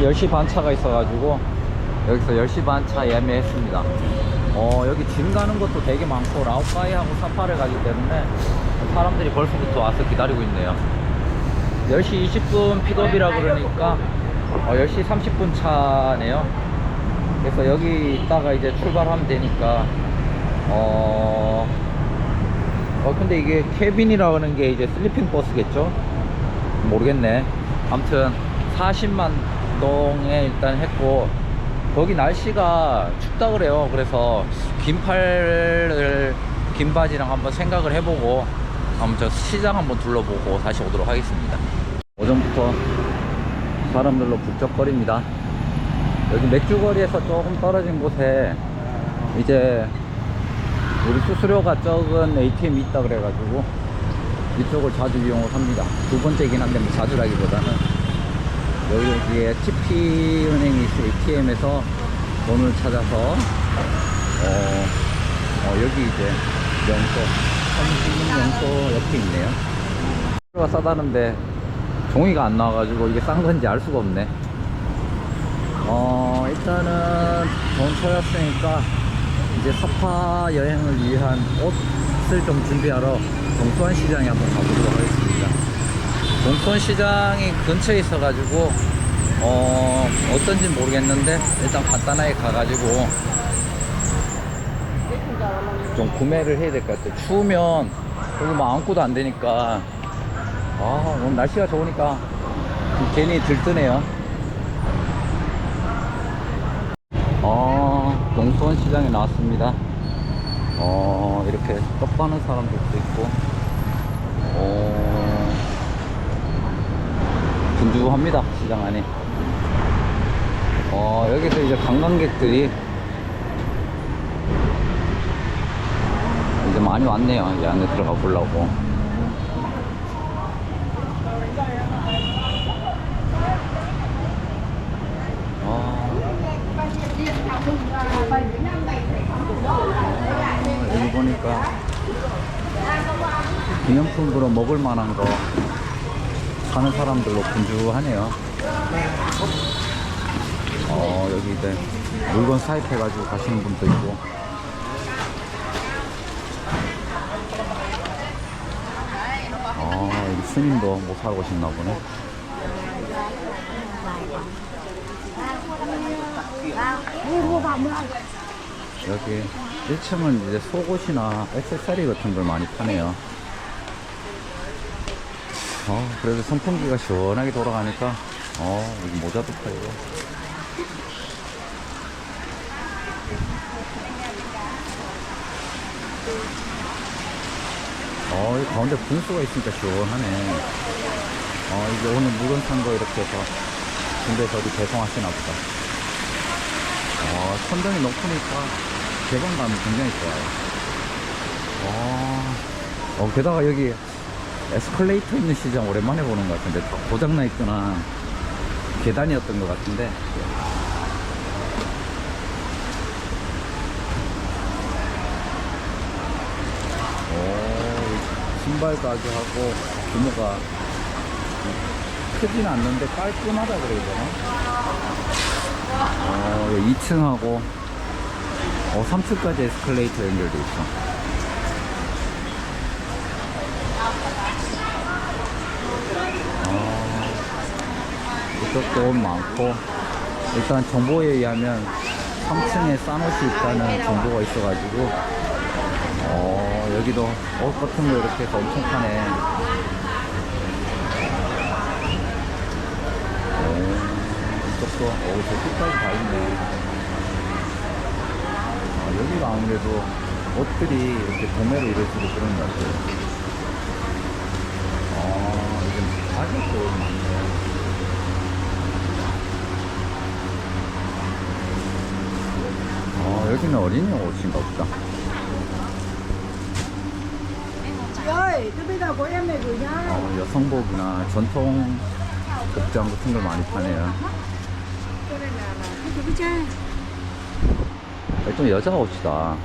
10시 반 차가 있어가지고 여기서 10시 반 차 예매했습니다. 어, 여기 짐 가는 것도 되게 많고 라오카이하고 사파를 가기 때문에 사람들이 벌써부터 와서 기다리고 있네요. 10시 20분 픽업이라 그러니까 어, 10시 30분 차네요. 그래서 여기 있다가 이제 출발하면 되니까 어, 어 근데 이게 캐빈이라 하는 게 이제 슬리핑 버스겠죠? 모르겠네. 아무튼 40만 동에 일단 했고 거기 날씨가 춥다 그래요. 그래서 긴팔을 긴 바지랑 한번 생각을 해보고 저 시장 한번 둘러보고 다시 오도록 하겠습니다. 오전부터 사람들로 북적거립니다. 여기 맥주거리에서 조금 떨어진 곳에 이제 우리 수수료가 적은 ATM이 있다 그래가지고 이쪽을 자주 이용을 합니다. 두 번째긴 한데 뭐 자주라기보다는 여기에 TP 은행이 있을 ATM에서 돈을 찾아서 어, 어, 여기 이제 명소 명소 옆에 있네요. 수수료가 싸다는데 종이가 안 나와가지고 이게 싼 건지 알 수가 없네. 어, 일단은 돈 찾았으니까 이제 사파 여행을 위한 옷을 좀 준비하러 동수원 시장에 한번 가보도록 하겠습니다. 동수원 시장이 근처에 있어가지고 어, 어떤지 모르겠는데 일단 간단하게 가가지고 좀 구매를 해야 될 것 같아요. 추우면 여기 뭐 아무것도 안 되니까 아 오늘 날씨가 좋으니까 괜히 들뜨네요. 어, 동수원 시장에 나왔습니다. 어, 이렇게 떡 파는 사람들도 있고, 어, 분주합니다, 시장 안에. 어, 여기서 이제 관광객들이 이제 많이 왔네요. 이 안에 들어가 보려고. 아, 여기 보니까 기념품으로 먹을 만한 거 사는 사람들로 분주하네요. 어, 여기 이제 물건 사입해가지고 가시는 분도 있고. 아, 여기 스님도 뭐 사고 싶나 보네. 여기 1층은 이제 속옷이나 액세서리 같은 걸 많이 파네요. 어, 그래도 선풍기가 시원하게 돌아가니까, 어, 여기 모자도 팔고. 어, 이 가운데 분수가 있으니까 시원하네. 어, 이제 오늘 물건 산 거 이렇게 해서 군대에서 어디 배송하시나 보다. 어, 천정이 높으니까 개방감이 굉장히 좋아요. 어, 어, 게다가 여기 에스컬레이터 있는 시장 오랜만에 보는 것 같은데 다 고장나 있거나 계단이었던 것 같은데 오, 신발 가게하고 규모가 크진 않는데 깔끔하다 그래야 되나? 어, 2층하고 어, 3층까지 에스컬레이터 연결돼 있어. 옷 많고 일단 정보에 의하면 3층에 싼 옷이 있다는 정보가 있어가지고 어, 여기도 옷 같은 거 이렇게 해서 엄청 파네. 오, 이쪽도 오, 저 끝까지 다 있네. 아, 여기가 아무래도 옷들이 이렇게 도매로 이럴수록 그런 것 같아요. 아, 이게 가격도 많네. 아, 여기는 어린이 옷인가 보다. 어, 여성복이나 전통 복장 같은 걸 많이 파네요. 좀 여자 옷이다.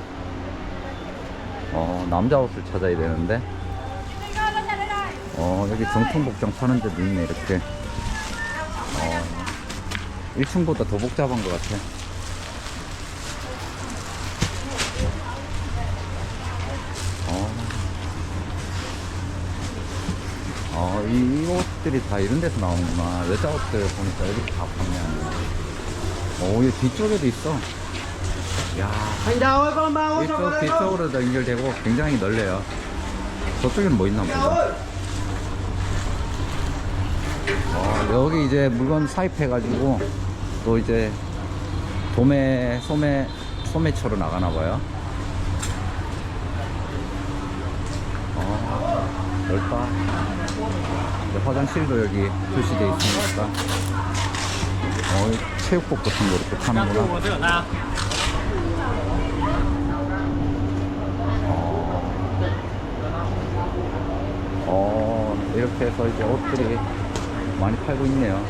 어, 남자 옷을 찾아야 되는데. 어, 여기 정통 복장 파는 데도 있네, 이렇게. 어, 1층보다 더 복잡한 것 같아. 이, 이 옷들이 다 이런 데서 나오는구나. 여자 옷들 보니까 여기 다 판매하는 거. 오, 이 뒤쪽에도 있어. 야, 뒤쪽? 뒤쪽으로도 연결되고 굉장히 넓네요. 저쪽에는 뭐 있나 보다. 어, 여기 이제 물건 사입해 가지고 또 이제 도매, 소매, 소매처로 나가나 봐요. 어, 넓다. 화장실도 여기 표시되어 있으니까. 어, 이 체육복 같은 거 이렇게 파는구나. 어, 이렇게 해서 이제 옷들이 많이 팔고 있네요.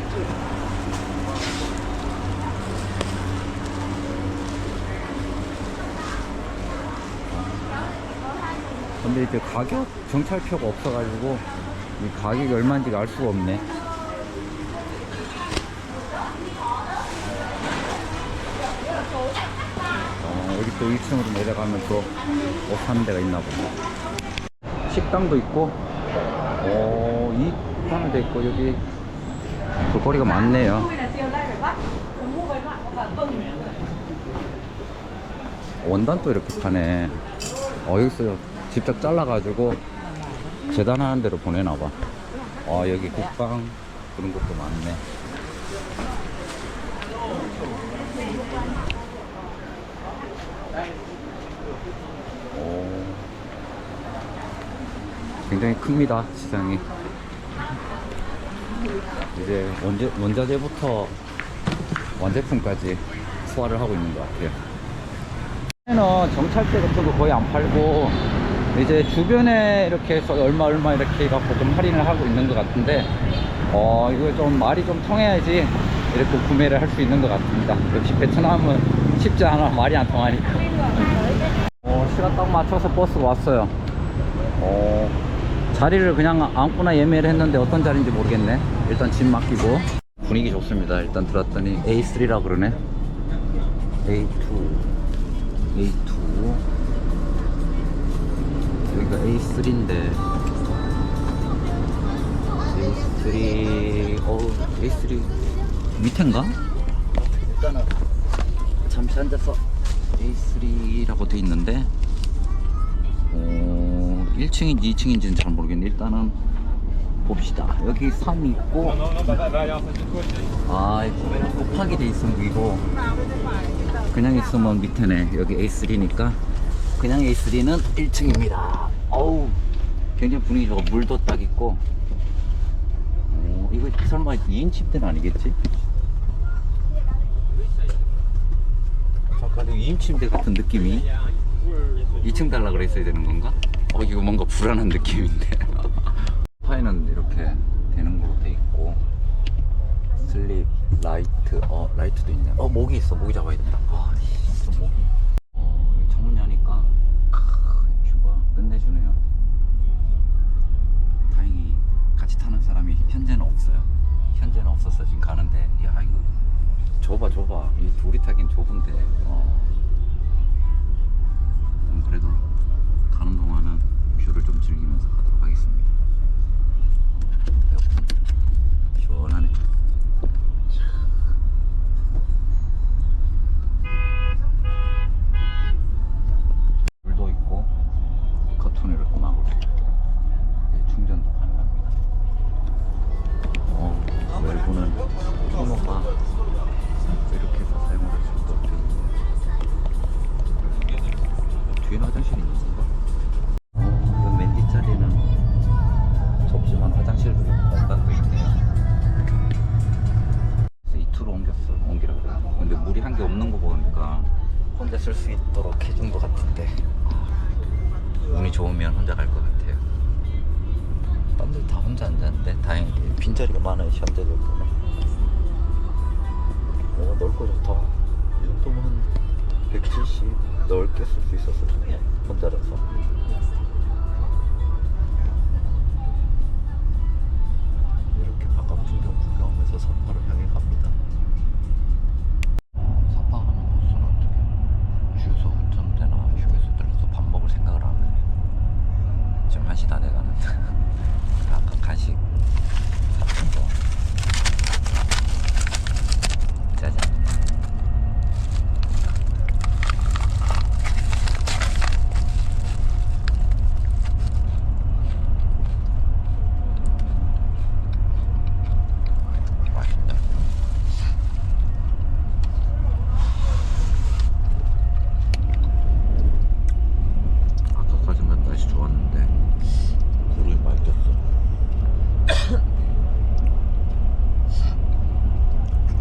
근데 이제 가격 정찰표가 없어가지고 이 가격이 얼마인지 알 수가 없네. 어, 여기 또 1층으로 내려가면 또옷 사는 데가 있나 보네. 식당도 있고, 오, 이데 있고, 여기 볼거리가 많네요. 원단도 이렇게 파네. 어, 여기서 직접 잘라가지고 재단하는 데로 보내나봐. 아, 여기 국방 그런 것도 많네. 오. 굉장히 큽니다, 시장이. 이제 원재, 원자재부터 완제품까지 소화를 하고 있는 것 같아요. 는 정찰제 같은 거 거의 안 팔고 이제 주변에 이렇게 해서 얼마 얼마 이렇게 해갖고 좀 할인을 하고 있는 것 같은데 어 이거 좀 말이 좀 통해야지 이렇게 구매를 할 수 있는 것 같습니다. 역시 베트남은 쉽지 않아. 말이 안 통하니까. 어 시간 딱 맞춰서 버스가 왔어요. 어 자리를 그냥 아무거나 예매를 했는데 어떤 자리인지 모르겠네. 일단 짐 맡기고. 분위기 좋습니다. 일단 들었더니 A3라 그러네. A2 A2 여기가 A3인데 A3 어 A3 밑인가? 일단은 잠시 앉아서. A3라고 돼 있는데. 어 1층인지 2층인지는 잘 모르겠는데 일단은 봅시다. 여기 3이 있고. 아 이거 곱하기 돼 있으면 이거. 그냥 있으면 밑에네. 여기 A3니까. 그냥 A3는 1층입니다 어우 굉장히 분위기 좋아 물도 딱 있고. 오, 이거 설마 2인 침대는 아니겠지? 잠깐 2인 침대 같은 느낌이? 2층 달라 그랬어야 되는 건가? 어 이거 뭔가 불안한 느낌인데. 파이는 이렇게 되는 걸로 돼 있고. 슬립 라이트 어 라이트도 있네. 어 모기 있어. 모기 잡아야 된다. 아 사람이 현재는 없어요. 현재는 없어서 지금 가는데 야 이거. 좁아 좁아 이 둘이 타긴 좁은데. 어. 음, 그래도 가는 동안은 뷰를 좀 즐기면서 가도록 하겠습니다. 에어컨 시원하네 쓸수 있었을 텐데 혼자라서 이렇게 바깥 풍경 구경하면서 산파를 향해 갑니다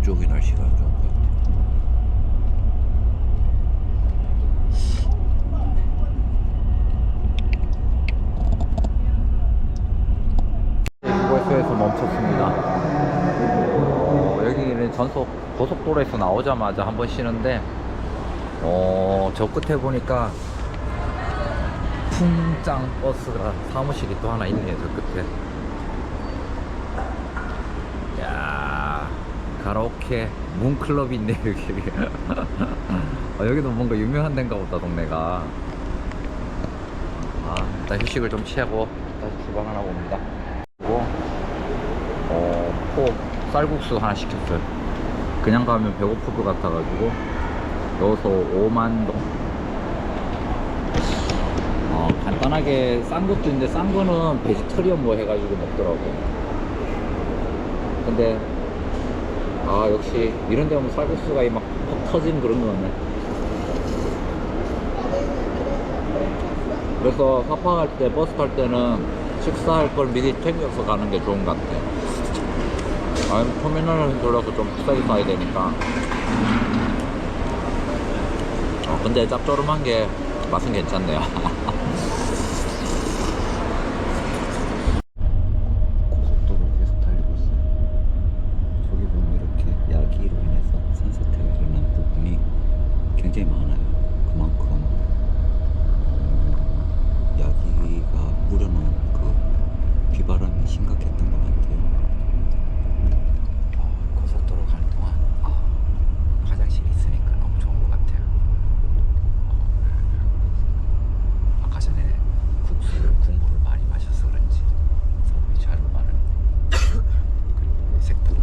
좋을 것 같아. 수고해서에서 멈췄습니다. 어, 여기는 전속 고속도로에서 나오자마자 한 번 쉬는데, 어, 저 끝에 보니까 풍짱 버스가 사무실이 또 하나 있네요, 저 끝에. 야 가라오케 문클럽이 있네 여기. 어, 여기도 뭔가 유명한 데인가 보다 동네가. 아 일단 휴식을 좀 취하고 다시 출발하나 봅니다. 그리고 어, 포 쌀국수 하나 시켰어요 그냥 가면 배고플 것 같아가지고 여기서 5만동. 어, 간단하게 싼 것도 있는데 싼 거는 베지터리언 뭐 해가지고 먹더라고. 근데 아 역시 이런 데 오면 쌀국수가 막 퍽 터지는 그런 거네. 그래서 사파 갈 때 버스 탈 때는 식사할 걸 미리 챙겨서 가는 게 좋은 것 같아 아니면 터미널을 돌려서 좀 비싸게 사야 되니까. 어, 근데 짭조름한 게 맛은 괜찮네요 고속도로 계속 달리고 있어요. 저기 보면 이렇게 야기로 인해서 산사태가 일어난 부분이 굉장히 많아요. 그만큼 어, 야기가 우려놓은 그 비바람이 심각했던 것 같아요. 아, 고속도로 가는 동안 아, 화장실이 있으니까 너무 좋은 것 같아요. 어, 아까 전에 국수를 국물을 많이 마셔서 그런지 소금이 잘 마르는데 그리고 색도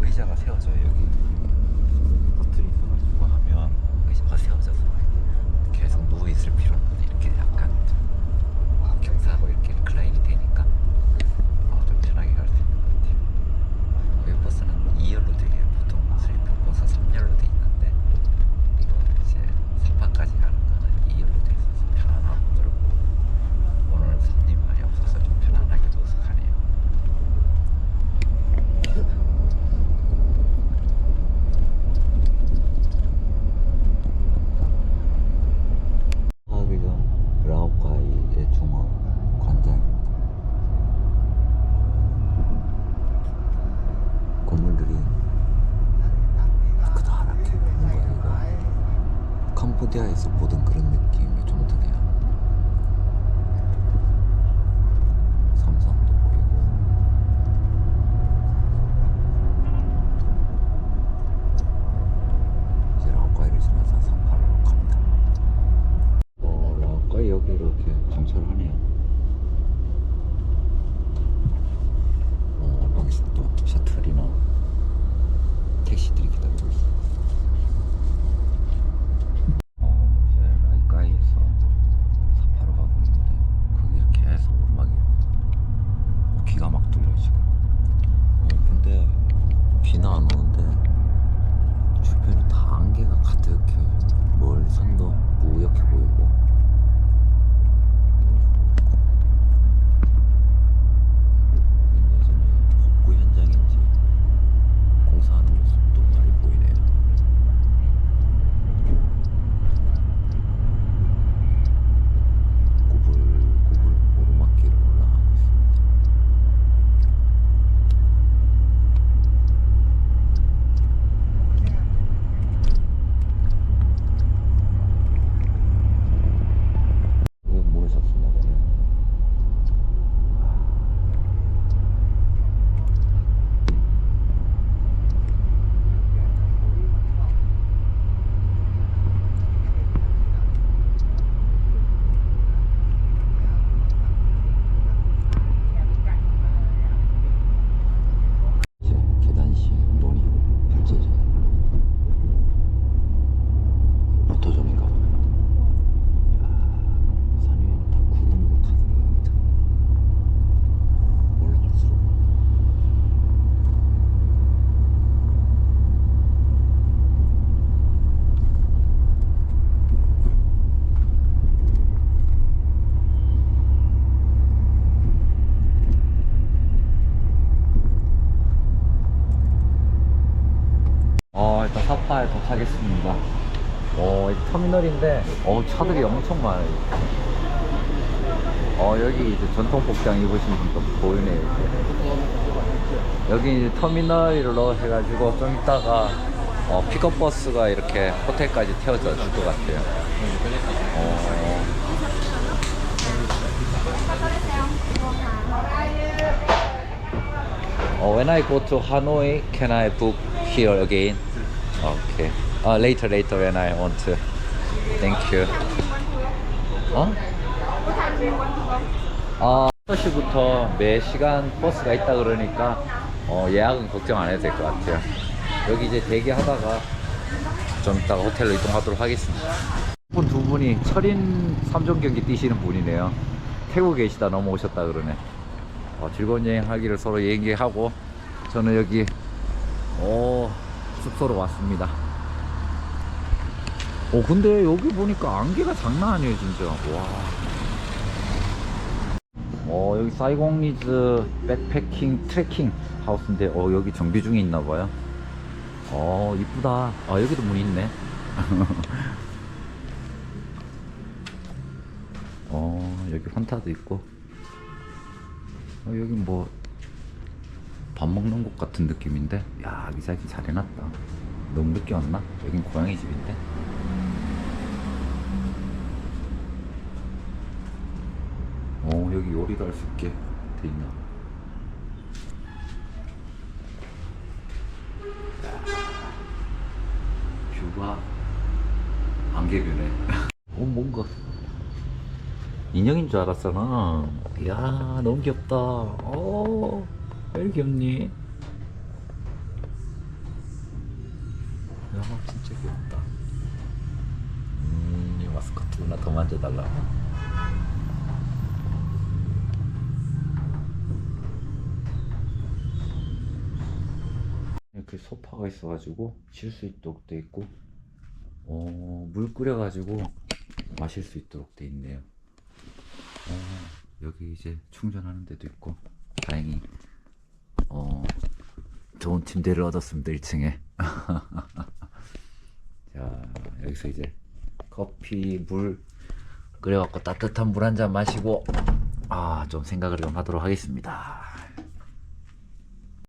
의자가 세워져요 여기 버튼이 있어가지고 하면 의자가 세워져서 계속 누워 있을 필요는 없네 이렇게 약간 좀 경사하고 이렇게 클라인이 되니까 어, 좀 편하게 갈 수 있는 것 같아요 여기 버스는 2열로 되게 보통 슬리핑 버스 3열로 돼 있는데 이거 이제 3파까지 가는 거는 2열로 돼 있어서 편안하고 넓고 오늘 손님 많이 없어서 좀 편안하게 누워서 가네요 여기가 라오카이의 중앙 관장입니다. 건물들이 크다랗게 뭔가 이거 캄보디아에서 보던 그런 느낌이 좀 드네요. 삼성도 보이고 이제 라오카이를 지나서 삼파로 갑니다. 어, 라오카이 여기 이렇게 정찰하네 이 터미널인데, 어, 차들이 엄청 많아요. 어, 여기 이제 전통 복장 입으신 분도 보이네요. 여기 이제 터미널로 해가지고 좀 이따가 어, 픽업 버스가 이렇게 호텔까지 태워져 줄 것 같아요. 어, 어, when I go to Hanoi, can I book here again? Okay. Uh, later, later when I want to. You. 어? 아, 6시부터 매 시간 버스가 있다 그러니까 어, 예약은 걱정 안 해도 될 것 같아요. 여기 이제 대기하다가 좀 이따가 호텔로 이동하도록 하겠습니다. 분 두 분이 철인 3종 경기 뛰시는 분이네요. 태국에 계시다 넘어오셨다 그러네. 어, 즐거운 여행 하기를 서로 얘기하고 저는 여기 어, 숙소로 왔습니다. 어 근데 여기 보니까 안개가 장난 아니에요 진짜 와. 어 여기 사이공리즈 백패킹 트레킹 하우스인데 어 여기 정비 중에 있나 봐요. 어 이쁘다. 아 여기도 문 있네. 어 여기 환타도 있고. 어, 여기 뭐 밥 먹는 곳 같은 느낌인데 야 미사기 잘 해놨다 너무 늦게 왔나? 여긴 고양이 집인데 어 여기 요리도 할 수 있게 돼 있나 뷰가 안개뷰네 어 뭔가 인형인 줄 알았어 나. 이야 너무 귀엽다. 어, 왜 이렇게 귀엽니? 야 진짜 귀엽다. 음, 이 마스코트 누나 더 만져달라. 이렇게 소파가 있어가지고 쉴 수 있도록 돼 있고, 어, 물 끓여가지고 마실 수 있도록 돼 있네요. 어, 여기 이제 충전하는 데도 있고 다행히 어, 좋은 침대를 얻었습니다 1층에 자 여기서 이제 커피 물 끓여갖고 따뜻한 물 한 잔 마시고 아 좀 생각을 좀 하도록 하겠습니다